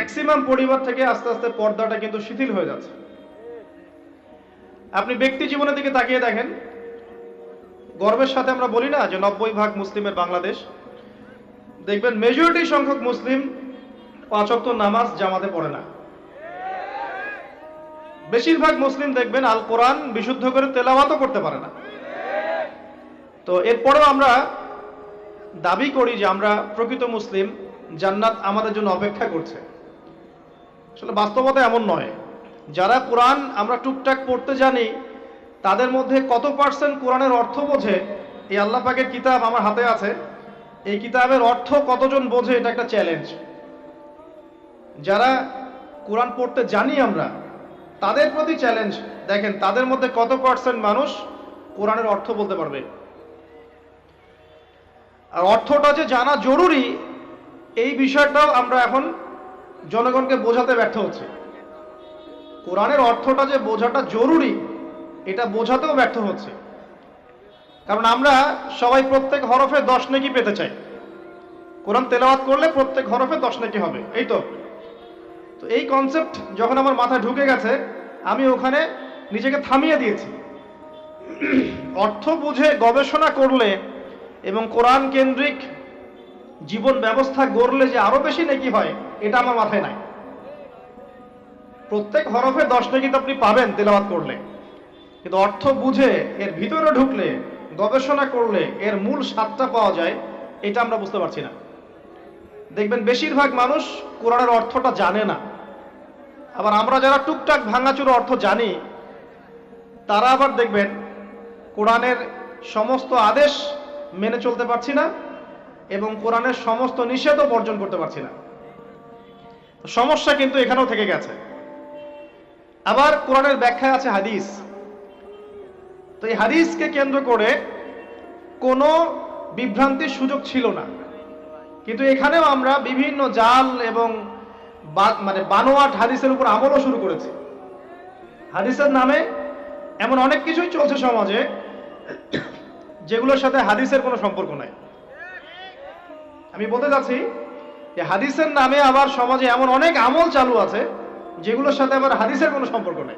Maximum পরিবার থেকে আস্তে আস্তে পর্দাটা কিন্তু শিথিল হয়ে যাচ্ছে। আপনি ব্যক্তি জীবনের দিকে তাকিয়ে দেখেন, গর্বের সাথে আমরা বলি না যে নব্বই ভাগ মুসলিমের বাংলাদেশ। দেখবেন মেজরিটি সংখ্যক মুসলিম পাঁচক্ত নামাজ জামাতে পড়ে না। বেশিরভাগ মুসলিম দেখবেন আল কোরআন বিশুদ্ধ করে তেলাওয়াতও করতে পারে না। তো এরপরেও আমরা দাবি করি যে আমরা প্রকৃত মুসলিম, জান্নাত আমাদের জন্য অপেক্ষা করছে। আসলে বাস্তবতা এমন নয়। যারা কোরআন আমরা টুকটাক পড়তে জানি, তাদের মধ্যে কত পার্সেন্ট কোরআনের অর্থ বোঝে? এই আল্লাহ পাকের কিতাব আমার হাতে আছে। এই কিতাবের অর্থ কতজন বোঝে, এটা একটা চ্যালেঞ্জ যারা কোরআন পড়তে জানি আমরা, তাদের প্রতি চ্যালেঞ্জ দেখেন, তাদের মধ্যে কত পার্সেন্ট মানুষ কোরআনের অর্থ বলতে পারবে? আর অর্থটা যে জানা জরুরি, এই বিষয়টাও আমরা এখন জনগণকে বোঝাতে ব্যর্থ হচ্ছে। কোরআনের অর্থটা যে বোঝাটা জরুরি, এটা বোঝাতেও ব্যর্থ হচ্ছে। কারণ আমরা সবাই প্রত্যেক হরফে দশ নেকি পেতে চাই। কোরআন তেলাওয়াত করলে প্রত্যেক হরফে দশ নেকি হবে, এই তো। তো এই কনসেপ্ট যখন আমার মাথায় ঢুকে গেছে, আমি ওখানে নিজেকে থামিয়ে দিয়েছি। অর্থ বুঝে গবেষণা করলে এবং কোরআন কেন্দ্রিক জীবন ব্যবস্থা গড়লে যে আরও বেশি নাকি হয়, এটা আমার মাথায় নাই। প্রত্যেক হরফে দশ নাকি তো আপনি পাবেন তেলাওয়াত করলে। কিন্তু অর্থ বুঝে এর ভিতরে ঢুকলে, গবেষণা করলে এর মূল স্বাদটা পাওয়া যায়, এটা আমরা বুঝতে পারছি না। দেখবেন বেশিরভাগ মানুষ কোরআনের অর্থটা জানে না। আবার আমরা যারা টুকটাক ভাঙাচুরো অর্থ জানি, তারা আবার দেখবেন কোরআনের সমস্ত আদেশ মেনে চলতে পারছি না এবং কোরআনের সমস্ত নিষেধও বর্জন করতে পারছি না। সমস্যা কিন্তু এখানেও থেকে গেছে। আবার কোরআনের ব্যাখ্যায় আছে হাদিস। তো এই হাদিসকে কেন্দ্র করে কোনো বিভ্রান্তির সুযোগ ছিল না। কিন্তু এখানেও আমরা বিভিন্ন জাল এবং মানে বানোয়াট হাদিসের উপর আমলও শুরু করেছি। হাদিসের নামে এমন অনেক কিছুই চলছে সমাজে, যেগুলোর সাথে হাদিসের কোনো সম্পর্ক নাই। আমি বলতে যাচ্ছি যে হাদিসের নামে আবার সমাজে এমন অনেক আমল চালু আছে যেগুলোর সাথে আবার হাদিসের কোনো সম্পর্ক নেই।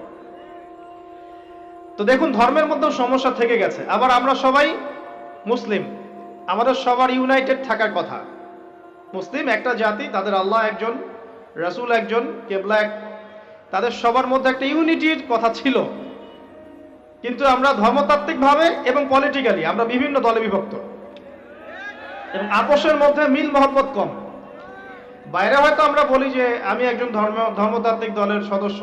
তো দেখুন, ধর্মের মধ্যেও সমস্যা থেকে গেছে। আবার আমরা সবাই মুসলিম। আমাদের সবার ইউনাইটেড থাকার কথা। মুসলিম একটা জাতি, তাদের আল্লাহ একজন, রাসূল একজন, কেবলা এক। তাদের সবার মধ্যে একটা ইউনিটির কথা ছিল। কিন্তু আমরা ধর্মতাত্ত্বিকভাবে এবং পলিটিক্যালি আমরা বিভিন্ন দলে বিভক্ত। এবং আপোষের মধ্যে মিল মহব্বত কম। বাইরে হয়তো আমরা বলি যে আমি একজন ধর্ম, ধর্মতাত্ত্বিক দলের সদস্য,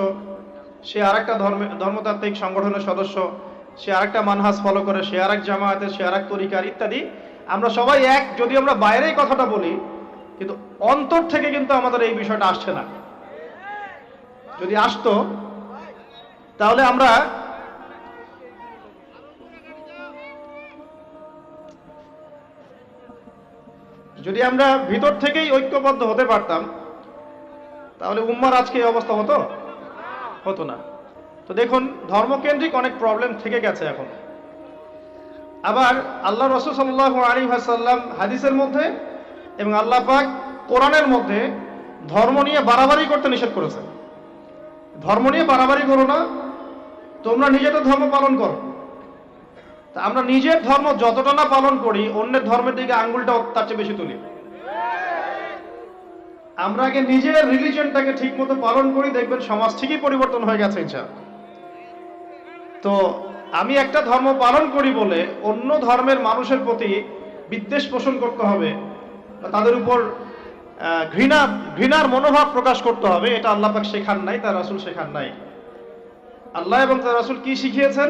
সে আরেকটা ধর্মে, ধর্মতাত্ত্বিক সংগঠনের সদস্য, সে আরেকটা মানহাজ ফলো করে, সে আরেক জামায়াতের সে আরেক তরিকার ইত্যাদি। আমরা সবাই এক, যদি আমরা বাইরে এই কথাটা বলি, কিন্তু অন্তর থেকে কিন্তু আমাদের এই বিষয়টা আসছে না। যদি আসতো, তাহলে আমরা যদি আমরা ভিতর থেকেই ঐক্যবদ্ধ হতে পারতাম, তাহলে উম্মার আজকে এই অবস্থা হতো? হতো না। তো দেখুন, ধর্মকেন্দ্রিক অনেক প্রবলেম থেকে গেছে এখন। আবার আল্লাহ রসুল সাল্লাহ আলী হাসাল্লাম হাদিসের মধ্যে এবং আল্লাহ পাক কোরআনের মধ্যে ধর্ম নিয়ে বাড়াবাড়ি করতে নিষেধ করেছে ধর্ম নিয়ে বাড়াবাড়ি করো না, তোমরা নিজেদের ধর্ম পালন করো। আমরা নিজের ধর্ম যতটা না পালন করি, অন্যের ধর্মের দিকে আঙ্গুলটা তার চেয়ে বেশি তুলি। আমরা আগে নিজের রিলিজনটাকে ঠিক মতো পালন করি, দেখবেন সমাজ ঠিকই পরিবর্তন হয়ে গেছে তো আমি একটা ধর্ম পালন করি বলে অন্য ধর্মের মানুষের প্রতি বিদ্বেষ পোষণ করতে হবে তাদের উপর ঘৃণা, ঘৃণার মনোভাব প্রকাশ করতে হবে, এটা আল্লাহ পাক শেখান নাই, তার রাসূল শেখান নাই। আল্লাহ এবং তার রাসূল কি শিখিয়েছেন?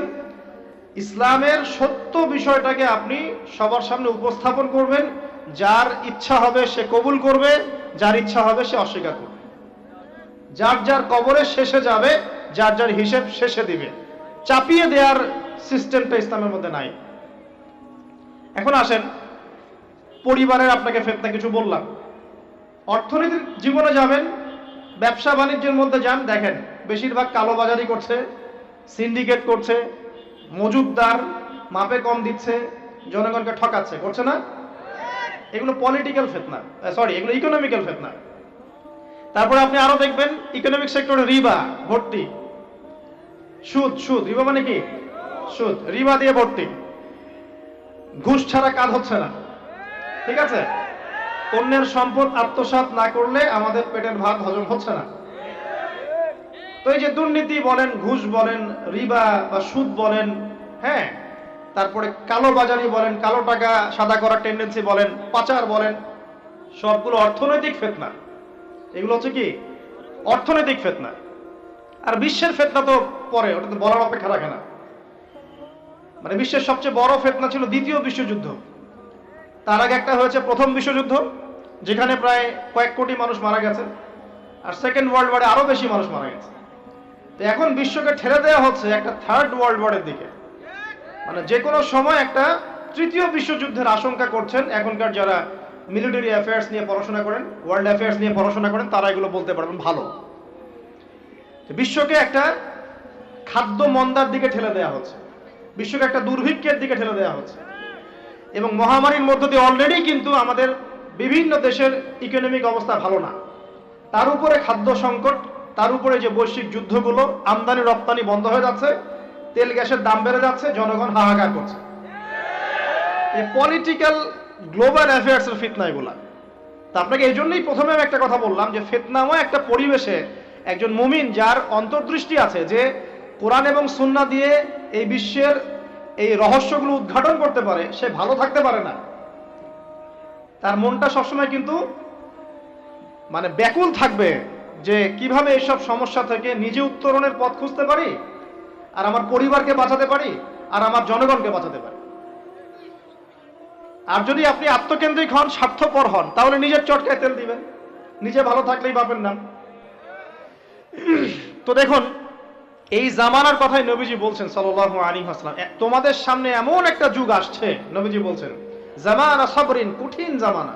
ইসলামের সত্য বিষয়টাকে আপনি সবার সামনে উপস্থাপন করবেন। যার ইচ্ছা হবে সে কবুল করবে, যার ইচ্ছা হবে সে অস্বীকার করবে। যার যার কবরের শেষে যাবে, যার যার হিসেব শেষে দিবে। চাপিয়ে দেওয়ার সিস্টেমটা ইসলামের মধ্যে নাই। এখন আসেন, পরিবারের আপনাকে ফেতনা কিছু বললাম। অর্থনীতির জীবনে যাবেন, ব্যবসা বাণিজ্যের মধ্যে যান, দেখেন, বেশিরভাগ কালোবাজারি করছে, সিন্ডিকেট করছে মজুদদার মাপে কম দিচ্ছে, জনগণকে ঠকাচ্ছে, করছে না? এগুলো পলিটিক্যাল ফেতনা সরি এগুলো ইকোনমিক্যাল ফেতনা তারপরে আপনি আরও দেখবেন ইকোনমিক সেক্টরে রিবা, ভর্তি। সুদ সুদ, রিবা মানে কি? সুদ, রিবা দিয়ে ভর্তি। ঘুষ ছাড়া কাজ হচ্ছে না। ঠিক আছে? অন্যের সম্পদ আত্মসাৎ না করলে আমাদের পেটের ভাত হজম হচ্ছে না। তো এই যে দুর্নীতি বলেন, ঘুষ বলেন, রিবা বা সুদ বলেন হ্যাঁ? তারপরে কালো বাজারি বলেন, কালো টাকা সাদা করার টেন্ডেন্সি বলেন, পাচার বলেন, সবগুলো অর্থনৈতিক ফেতনা। এগুলো হচ্ছে কি? অর্থনৈতিক ফেতনা। আর বিশ্বের ফেতনা তো পরে, ওটা তো বলার অপেক্ষা রাখে না। মানে বিশ্বের সবচেয়ে বড় ফেতনা ছিল দ্বিতীয় বিশ্বযুদ্ধ। তার আগে একটা হয়েছে প্রথম বিশ্বযুদ্ধ, যেখানে প্রায় কয়েক কোটি মানুষ মারা গেছে, আর সেকেন্ড ওয়ার্ল্ড ওয়ারে আরও বেশি মানুষ মারা গেছে। তো এখন বিশ্বকে ঠেলে দেওয়া হচ্ছে একটা থার্ড ওয়ার্ল্ড ওয়ারের দিকে। মানে যে কোনো সময় একটা তৃতীয় বিশ্বযুদ্ধের আশঙ্কা করছেন এখনকার যারা মিলিটারি অ্যাফেয়ার্স নিয়ে পড়াশোনা করেন ওয়ার্ল্ড অ্যাফেয়ার্স নিয়ে পড়াশোনা করেন, তারা এগুলো বলতে পারবেন ভালো। বিশ্বকে একটা খাদ্য মন্দার দিকে ঠেলে দেওয়া হচ্ছে। বিশ্বকে একটা দুর্ভিক্ষের দিকে ঠেলে দেওয়া হচ্ছে। এবং মহামারীর মধ্য দিয়ে অলরেডি কিন্তু আমাদের বিভিন্ন দেশের ইকোনমিক অবস্থা ভালো না। তার উপরে খাদ্য সংকট তার উপরে যে বৈশ্বিক যুদ্ধগুলো আমদানি রপ্তানি বন্ধ হয়ে যাচ্ছে, তেল গ্যাসের দাম বেড়ে যাচ্ছে, জনগণ হাহাকার করছে। এই পলিটিক্যাল গ্লোবাল অ্যাফেয়ার্স এর ফিতনা এগুলা। তা আপনাকে এই জন্যই প্রথমে আমি একটা কথা বললাম যে ফিতনাময় একটা পরিবেশে একজন মুমিন যার অন্তর্দৃষ্টি আছে যে কোরআন এবং সুন্না দিয়ে এই বিশ্বের এই রহস্যগুলো উদ্ঘাটন করতে পারে, সে ভালো থাকতে পারে না। তার মনটা সবসময় কিন্তু মানে ব্যাকুল থাকবে। যে কীভাবে এইসব সমস্যা থেকে নিজে উত্তরণের পথ খুঁজতে পারি? আর আমার পরিবারকে বাঁচাতে পারি? আর আমার জনগণকে বাঁচাতে পারি? আর যদি আপনি আত্মকেন্দ্রিক হন, স্বার্থপর হন, তাহলে নিজের চটকায় তেল দিবেন। নিজে ভালো থাকলেই পাবেন না তো দেখুন, এই জামানার কথাই নবীজি বলছেন সাল্লাল্লাহু আলাইহি হাসলাম তোমাদের সামনে এমন একটা যুগ আসছে, নবীজি বলছেন, জামানা সাবরিন, কঠিন জামানা।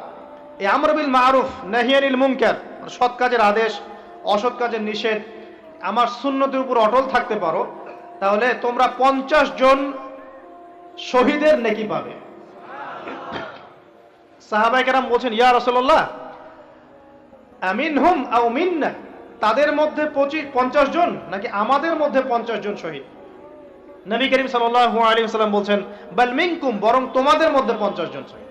এই আমরবিল মারুফ নাহিয়ানিল মুনকার। মানে সৎ কাজের আদেশ, অসৎ কাজের নিষেধ। আমার সুন্নতির উপর অটল থাকতে পারো, তাহলে তোমরা পঞ্চাশ জন শহীদের নেকি পাবে। সাহাবাই কেরাম বলছেন, ইয়া রসল্লাহ আমিন হুম আও মিন্না, তাদের মধ্যে পঁচিশ, পঞ্চাশ জন নাকি আমাদের মধ্যে পঞ্চাশ জন শহীদ? নবী করিম সাল্লাল্লাহু আলাইহি ওয়াসাল্লাম বলছেন, বাল মিনকুম, বরং তোমাদের মধ্যে পঞ্চাশ জন শহীদ।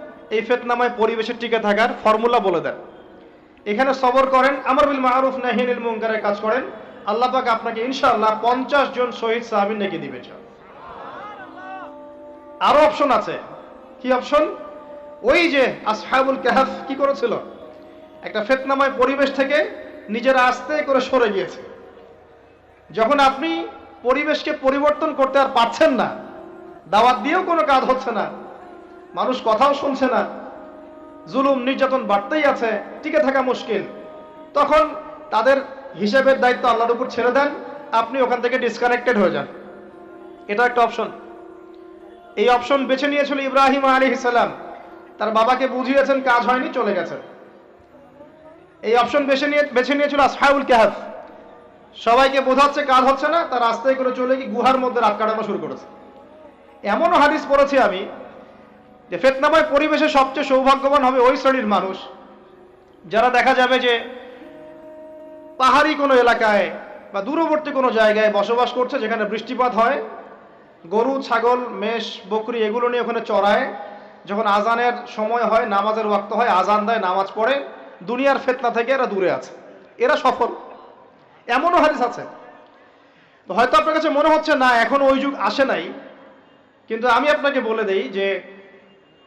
এই ফেতনাময় পরিবেশে টিকে থাকার ফর্মুলা বলে দেন। এখানে সবর করেন, আমর বিল মারুফ নাহিনিল মুনকারের কাজ করেন। আল্লাহ পাক আপনাকে ইনশাআল্লাহ পঞ্চাশ জন শহীদ সাহাবীর নাকি দিবে আরও অপশন আছে। কি অপশন? ওই যে আসহাবুল কাহাফ কি করেছিল? একটা ফেতনাময় পরিবেশ থেকে নিজেরা আস্তে করে সরে গিয়েছে। যখন আপনি পরিবেশকে পরিবর্তন করতে আর পারছেন না, দাওয়াত দিয়েও কোনো কাজ হচ্ছে না মানুষ কথাও শুনছে না। জুলুম, নির্যাতন বাড়তেই আছে, টিকে থাকা মুশকিল। তখন তাদের হিসেবের দায়িত্ব আল্লাহর উপর ছেড়ে দেন, আপনি ওখান থেকে ডিসকানেক্টেড হয়ে যান। এটা একটা অপশন এই অপশন বেছে নিয়েছিল ইব্রাহিম আলী ইসালাম তার বাবাকে বুঝিয়েছেন, কাজ হয়নি, চলে গেছে। এই অপশন বেছে নিয়ে বেছে নিয়েছিল আসহাউল কাহাফ। সবাইকে বোঝাচ্ছে, কাজ হচ্ছে না তার রাস্তায় করে চলে গিয়ে গুহার মধ্যে রাত কাটানো শুরু করেছে। এমনও হাদিস পড়েছি আমি যে ফেতনাময় পরিবেশে সবচেয়ে সৌভাগ্যবান হবে ওই শ্রেণির মানুষ, যারা দেখা যাবে যে পাহাড়ি কোনো এলাকায় বা দূরবর্তী কোনো জায়গায় বসবাস করছে, যেখানে বৃষ্টিপাত হয়, গরু, ছাগল, মেষ, বকরি এগুলো নিয়ে ওখানে চড়ায়, যখন আজানের সময় হয়, নামাজের ওয়াক্ত হয়, আজান দেয়, নামাজ পড়ে, দুনিয়ার ফেতনা থেকে এরা দূরে আছে। এরা সফল। এমনও হাদিস আছে। হয়তো আপনার কাছে মনে হচ্ছে, না, এখন ওই যুগ আসে নাই। কিন্তু আমি আপনাকে বলে দেই যে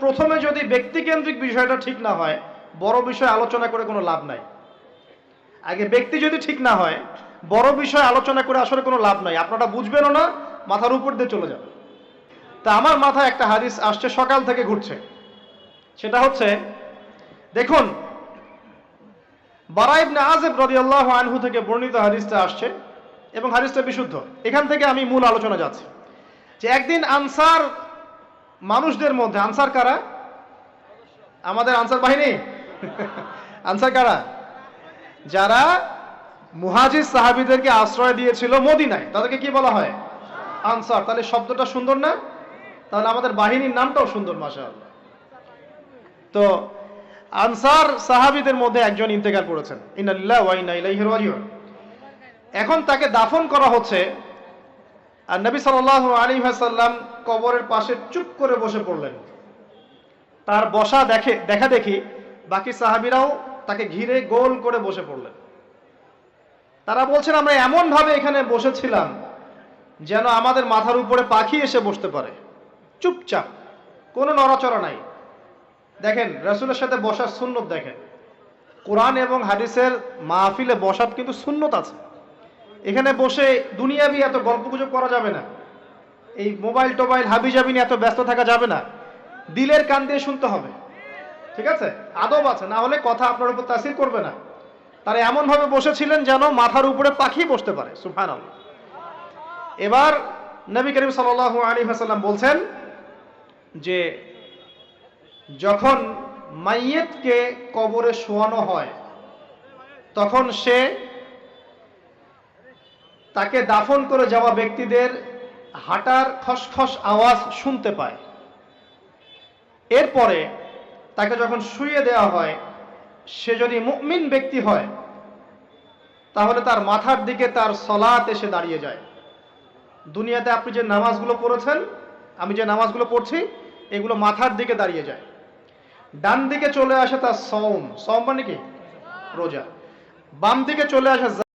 প্রথমে যদি ব্যক্তিকেন্দ্রিক বিষয়টা ঠিক না হয়, বড় বিষয় আলোচনা করে কোনো লাভ নাই। আগে ব্যক্তি যদি ঠিক না হয়, বড় বিষয় আলোচনা করে আসলে কোনো লাভ নাই। আপনারা বুঝবেনও না, মাথার উপর দিয়ে চলে যাবে তা আমার মাথায় একটা হাদিস আসছে, সকাল থেকে ঘুরছে। সেটা হচ্ছে, দেখুন বারাইবনে আজেব রাদিয়াল্লাহু আনহু থেকে বর্ণিত হাদিসটা আসছে এবং হাদিসটা বিশুদ্ধ। এখান থেকে আমি মূল আলোচনা যাচ্ছি। যে একদিন আনসার মানুষদের মধ্যে, আনসার কারা? আমাদের আনসার বাহিনী? আনসার কারা? যারা মুহাজির সাহাবিদেরকে আশ্রয় দিয়েছিল মদিনায়, তাদেরকে কি বলা হয়? আনসার। তাহলে শব্দটা সুন্দর না? তাহলে আমাদের বাহিনীর নামটাও সুন্দর মাসা তো আনসার সাহাবিদের মধ্যে একজন ইন্তেকাল করেছেন। ইন্নালিল্লাহ ওয়া ইন্না ইলাইহি এখন তাকে দাফন করা হচ্ছে। আর নবী সাল্লাল্লাহু আলাইহি ওয়াসাল্লাম কবরের পাশে চুপ করে বসে পড়লেন। তার বসা দেখে দেখা দেখি বাকি সাহাবিরাও তাকে ঘিরে গোল করে বসে পড়লেন। তারা বলছেন, আমরা এমন ভাবে এখানে বসেছিলাম যেন আমাদের মাথার উপরে পাখি এসে বসতে পারে। চুপচাপ, কোনো নড়াচড়া নাই। দেখেন, রসুলের সাথে বসার সুন্নত দেখেন। কোরআন এবং হাদিসের মাহফিলে বসার কিন্তু সুন্নত আছে। এখানে বসে দুনিয়াবি এত গল্পগুজব করা যাবে না। এই মোবাইল টোবাইল হাবি জাবি নিয়ে এত ব্যস্ত থাকা যাবে না। দিলের কান দিয়ে শুনতে হবে। ঠিক আছে? আদব আছে, না হলে কথা আপনার উপর তাসির করবে না। তারা এমন ভাবে বসেছিলেন যেন মাথার উপরে পাখি বসতে পারে। সুফান এবার নবী করিম সাল আলী হাসাল্লাম বলছেন যে, যখন মাইয়েতকে কবরে শোয়ানো হয়, তখন সে তাকে দাফন করে যাওয়া ব্যক্তিদের হাঁটার খসখস আওয়াজ শুনতে পায়। এরপরে তাকে যখন শুয়ে দেওয়া হয়, সে যদি মুমিন ব্যক্তি হয়, তাহলে তার মাথার দিকে তার সলাত এসে দাঁড়িয়ে যায়। দুনিয়াতে আপনি যে নামাজগুলো পড়েছেন, আমি যে নামাজগুলো পড়ছি, এগুলো মাথার দিকে দাঁড়িয়ে যায়। ডান দিকে চলে আসে তার সম সম মানে কি? রোজা। বাম দিকে চলে আসে